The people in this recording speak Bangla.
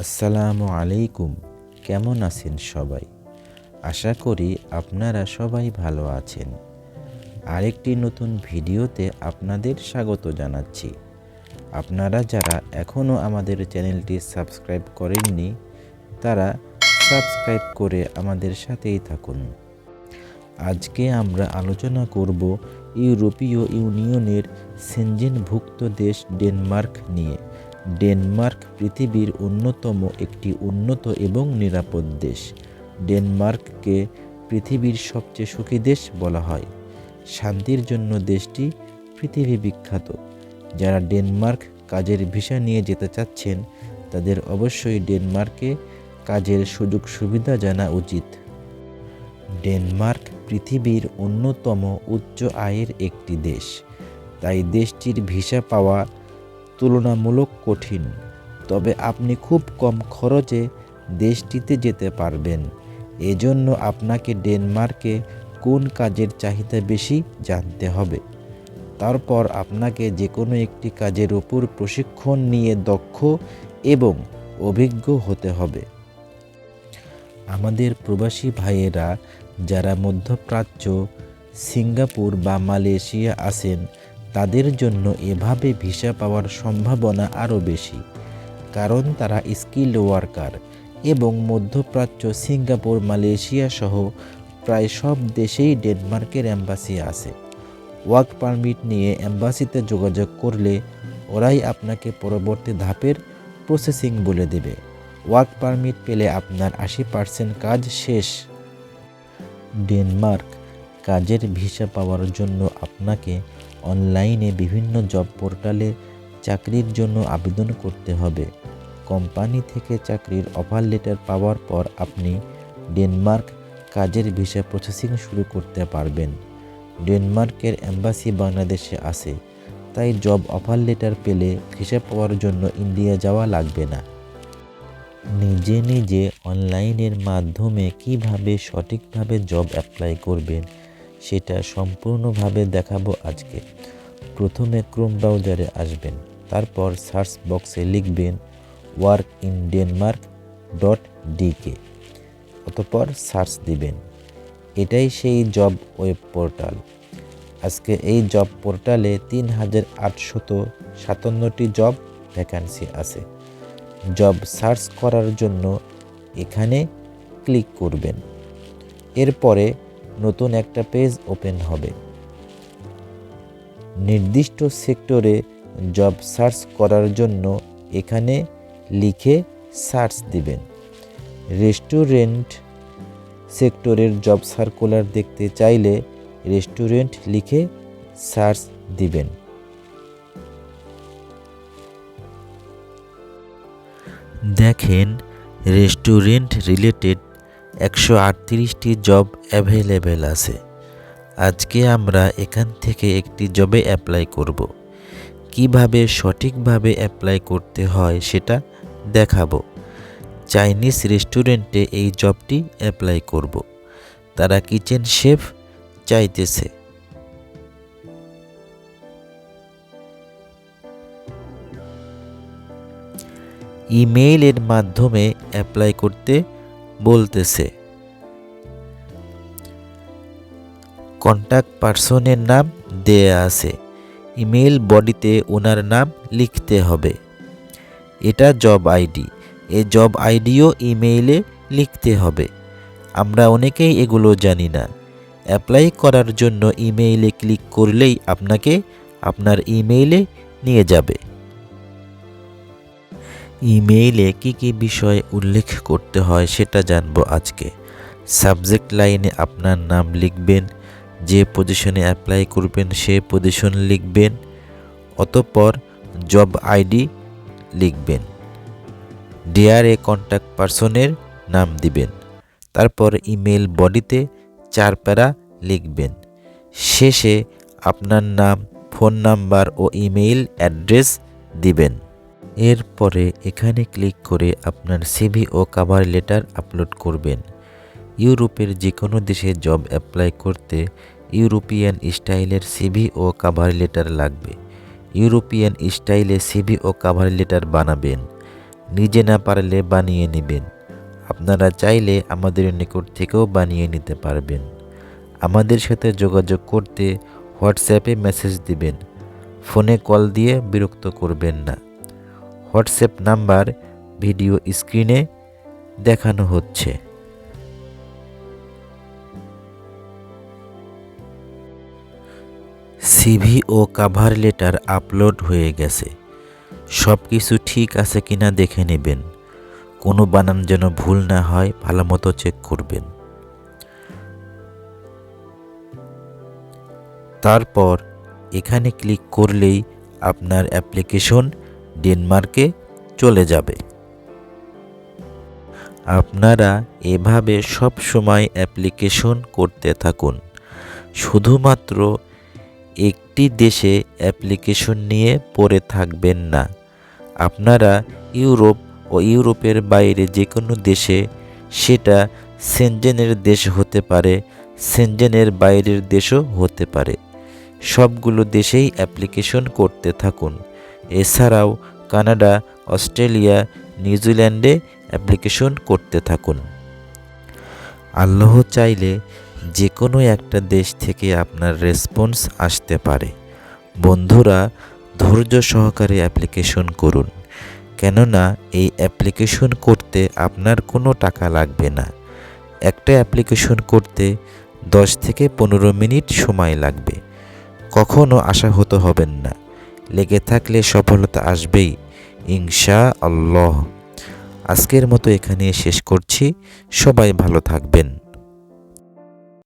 আসসালামু আলাইকুম। কেমন আছেন সবাই? আশা করি আপনারা সবাই ভালো আছেন। আরেকটি নতুন ভিডিওতে আপনাদের স্বাগত জানাচ্ছি। আপনারা যারা এখনও আমাদের চ্যানেলটি সাবস্ক্রাইব করেননি, তারা সাবস্ক্রাইব করে আমাদের সাথেই থাকুন। আজকে আমরা আলোচনা করব ইউরোপীয় ইউনিয়নের সেনজেনভুক্ত দেশ ডেনমার্ক নিয়ে। ডেনমার্ক পৃথিবীর অন্যতম একটি উন্নত এবং নিরাপদ দেশ। ডেনমার্ককে পৃথিবীর সবচেয়ে সুখী দেশ বলা হয়। শান্তির জন্য দেশটি পৃথিবী বিখ্যাত। যারা ডেনমার্ক কাজের ভিসা নিয়ে যেতে চাচ্ছেন, তাদের অবশ্যই ডেনমার্কে কাজের সুযোগ সুবিধা জানা উচিত। ডেনমার্ক পৃথিবীর অন্যতম উচ্চ আয়ের একটি দেশ। তাই দেশটির ভিসা পাওয়া তুলনামূলক কঠিন। তবে আপনি খুব কম খরচে দেশটিতে যেতে পারবেন। এজন্য আপনাকে ডেনমার্কে কোন কাজের চাহিদা বেশি জানতে হবে। তারপর আপনাকে যে কোনো একটি কাজের উপর প্রশিক্ষণ নিয়ে দক্ষ এবং অভিজ্ঞ হতে হবে। আমাদের প্রবাসী ভাইয়েরা যারা মধ্যপ্রাচ্য, সিঙ্গাপুর বা মালয়েশিয়া আছেন তাদের জন্য এভাবে ভিসা পাওয়ার সম্ভাবনা আরও বেশি, কারণ তারা স্কিল্ড ওয়ার্কার এবং মধ্যপ্রাচ্য সিঙ্গাপুর, মালয়েশিয়া সহ প্রায় সব দেশেই ডেনমার্কের অ্যাম্বাসি আছে। ওয়ার্ক পারমিট নিয়ে অ্যাম্বাসিতে যোগাযোগ করলে ওরাই আপনাকে পরবর্তী ধাপের প্রসেসিং বলে দেবে। ওয়ার্ক পারমিট পেলে আপনার আশি পার্সেন্ট কাজ শেষ। ডেনমার্ক কাজের ভিসা পাওয়ার জন্য আপনাকে অনলাইনে বিভিন্ন জব পোর্টালে চাকরির জন্য আবেদন করতে হবে। কোম্পানি থেকে চাকরির অফার লেটার পাওয়ার পর আপনি ডেনমার্ক কাজের ভিসা প্রসেসিং শুরু করতে পারবেন। ডেনমার্কের অ্যাম্বাসি বাংলাদেশে আছে, তাই জব অফার লেটার পেলে ভিসা পাওয়ার জন্য ইন্ডিয়া যাওয়া লাগবে না। নিজে নিজে অনলাইনের মাধ্যমে কীভাবে সঠিকভাবে জব অ্যাপ্লাই করবেন সেটা সম্পূর্ণভাবে দেখাবো আজকে। প্রথমে ক্রোম ব্রাউজারে আসবেন, তারপর সার্চ বক্সে লিখবেন work in Denmark dot DK অতপর সার্চ দিবেন। এটাই সেই জব ওয়েব পোর্টাল আজকে এই জব পোর্টালে তিন হাজার আটশত সাতান্নটি জব ভ্যাকান্সি আছে। জব সার্চ করার জন্য এখানে ক্লিক করবেন। এরপরে নতুন একটা পেজ ওপেন হবে। নির্দিষ্ট সেক্টরে জব সার্চ করার জন্য এখানে লিখে সার্চ দিবেন। রেস্টুরেন্ট সেক্টরের জব সার্কুলার দেখতে চাইলে রেস্টুরেন্ট লিখে সার্চ দিবেন। দেখেন, রেস্টুরেন্ট রিলেটেড একশো আটত্রিশটি জব অ্যাভেলেবেল আছে। আজকে আমরা এখান থেকে একটি জবে অ্যাপ্লাই করব। কীভাবে সঠিকভাবে অ্যাপ্লাই করতে হয় সেটা দেখাবো। চাইনিজ রেস্টুরেন্টে এই জবটি অ্যাপ্লাই করব। তারা কিচেন শেফ চাইতেছে। ইমেইলের মাধ্যমে অ্যাপ্লাই করতে বলতেছে। কন্ট্যাক্ট পার্সনের নাম দেয়া আছে। ইমেল বডিতে ওনার নাম লিখতে হবে। এটা জব আইডি এই জব আইডিও ইমেইলে লিখতে হবে। আমরা অনেকেই এগুলো জানি না। অ্যাপ্লাই করার জন্য ইমেইলে ক্লিক করলেই আপনাকে আপনার ইমেইলে নিয়ে যাবে। ইমেইলে কি কি বিষয় উল্লেখ করতে হয় সেটা জানব আজকে। সাবজেক্ট লাইনে আপনার নাম লিখবেন, যে পজিশনে অ্যাপ্লাই করবেন সে পজিশন লিখবেন, অতঃপর জব আইডি লিখবেন, ডিয়ার এ কন্ট্যাক্ট পারসনের নাম দিবেন, তারপর ইমেল বডিতে চার প্যারা লিখবেন। শেষে আপনার নাম, ফোন নাম্বার ও ইমেইল অ্যাড্রেস দিবেন। এরপরে এখানে ক্লিক করে আপনার সিভি ও কাভার লেটার আপলোড করবেন। ইউরোপের যে কোনো দেশে জব অ্যাপ্লাই করতে ইউরোপিয়ান স্টাইলের সিভি ও কাভার লেটার লাগবে। ইউরোপিয়ান স্টাইলে সিভি ও কাভার লেটার বানাবেন। নিজে না পারলে বানিয়ে নেবেন। আপনারা চাইলে আমাদের নিকট থেকেও বানিয়ে নিতে পারবেন। আমাদের সাথে যোগাযোগ করতে হোয়াটসঅ্যাপে মেসেজ দিবেন। ফোনে কল দিয়ে বিরক্ত করবেন না। হোয়াটসঅ্যাপ নাম্বার ভিডিও স্ক্রিনে দেখানো হচ্ছে। সিভি ও কাভার লেটার আপলোড হয়ে গেছে। সব কিছু ঠিক আছে কিনা দেখে নেবেন। কোনো বানান যেন ভুল না হয়, ভালো মতো চেক করবেন। তারপর এখানে ক্লিক করলেই আপনার অ্যাপ্লিকেশন ডেনমার্কে চলে যাবে। আপনারা এভাবে সব সময় অ্যাপ্লিকেশন করতে থাকুন। শুধুমাত্র একটি দেশে অ্যাপ্লিকেশন নিয়ে পড়ে থাকবেন না। আপনারা ইউরোপ ও ইউরোপের বাইরে যে কোনো দেশে, সেটা সেনজেনের দেশ হতে পারে, সেনজেনের বাইরের দেশও হতে পারে। সবগুলো দেশেই অ্যাপ্লিকেশন করতে থাকুন। এছাড়াও কানাডা, অস্ট্রেলিয়া, নিউজিল্যান্ডে অ্যাপ্লিকেশন করতে থাকুন। আল্লাহ চাইলে যে কোনো একটা দেশ থেকে আপনার রেসপন্স আসতে পারে। বন্ধুরা, ধৈর্য সহকারে অ্যাপ্লিকেশন করুন, কেননা এই অ্যাপ্লিকেশন করতে আপনার কোনো টাকা লাগবে না। একটা অ্যাপ্লিকেশন করতে দশ থেকে পনেরো মিনিট সময় লাগবে। কখনও আশাহত হবেন না। লেগে থাকলে সফলতা আসবেই ইনশা আল্লাহ আজকের মতো এখানে শেষ করছি। সবাই ভালো থাকবেন।